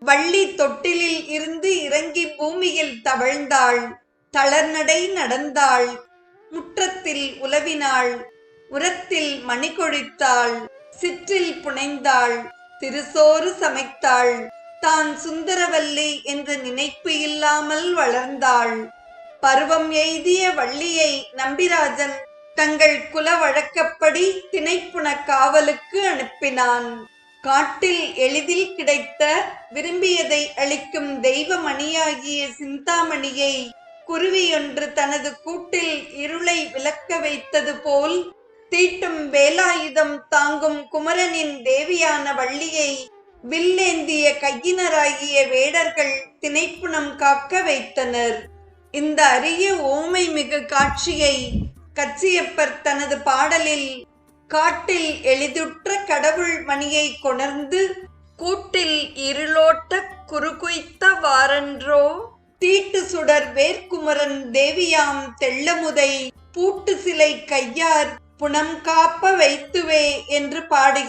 வள்ளி தொட்டிலில் இருந்து இறங்கி பூமியில் தவழ்ந்தாள். தளர்நடை நடந்தாள். முற்றத்தில் உலவினாள். உரத்தில் மணி கொழித்தாள் சிற்றில் புனைந்தாள். திருசோறு சமைத்தாள். தான் சுந்தரவல்லி என்ற நினைப்பு இல்லாமல் வளர்ந்தாள். பருவம் எய்திய வள்ளியை நம்பிராஜன் தங்கள் குல வழக்கப்படி திணைப்புண காவலுக்கு அனுப்பினான். காட்டில் எளிதில் கிடைத்த விரும்பியதை அளிக்கும் தெய்வமணியாகிய சிந்தாமணியை குருவியொன்று தனது கூட்டில் இருளை விளக்க வைத்தது போல் தீட்டும் வேலாயுதம் தாங்கும் குமரனின் தேவியான வள்ளியை வில்லேந்திய கையினராகிய வேடர்கள் திணைப்புணம் காக்க வைத்தனர். இந்த அரிய ஓமை மிகு காட்சியை கச்சியப்பர் தனது பாடலில் காட்டில் எளிதுற்ற கடவுள் மணியை கொணர்ந்து கூட்டில் இருளோட்ட குறுகுய்த்த வாரன்றோ? தீட்டு சுடர் வேர்க்குமரன் தேவியாம் தெள்ளமுதை பூட்டு சிலை கையார் புனம் காப்ப வைத்துவே என்று பாடுகிறார்